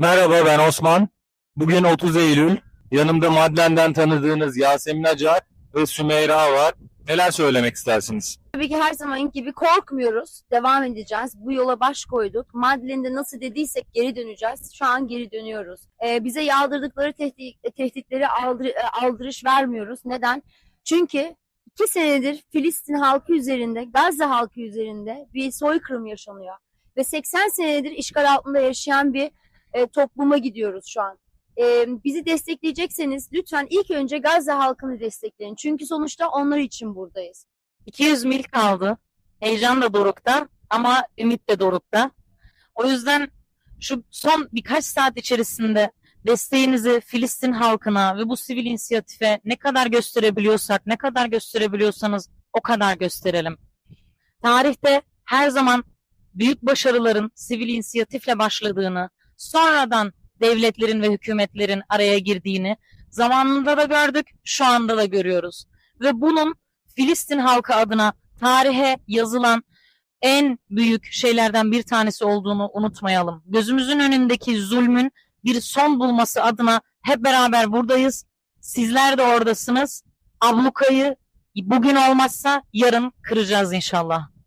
Merhaba ben Osman. Bugün 30 Eylül. Yanımda Madlen'den tanıdığınız Yasemin Acar ve Sümeyra var. Neler söylemek istersiniz? Tabii ki her zaman gibi korkmuyoruz. Devam edeceğiz. Bu yola baş koyduk. Madlen'de nasıl dediysek geri döneceğiz. Şu an geri dönüyoruz. Ee, bize yağdırdıkları tehdit, tehditleri aldır, e, aldırış vermiyoruz. Neden? Çünkü iki senedir Filistin halkı üzerinde, Gazze halkı üzerinde bir soykırım yaşanıyor. Ve 80 senedir işgal altında yaşayan bir e, topluma gidiyoruz şu an. E, bizi destekleyecekseniz lütfen ilk önce Gazze halkını destekleyin. Çünkü sonuçta onlar için buradayız. 200 mil kaldı. Heyecan da dorukta ama ümit de dorukta. O yüzden şu son birkaç saat içerisinde desteğinizi Filistin halkına ve bu sivil inisiyatife ne kadar gösterebiliyorsak, ne kadar gösterebiliyorsanız o kadar gösterelim. Tarihte her zaman büyük başarıların sivil inisiyatifle başladığını, sonradan devletlerin ve hükümetlerin araya girdiğini zamanında da gördük, şu anda da görüyoruz. Ve bunun Filistin halkı adına tarihe yazılan en büyük şeylerden bir tanesi olduğunu unutmayalım. Gözümüzün önündeki zulmün bir son bulması adına hep beraber buradayız. Sizler de oradasınız. Ablukayı bugün olmazsa yarın kıracağız inşallah.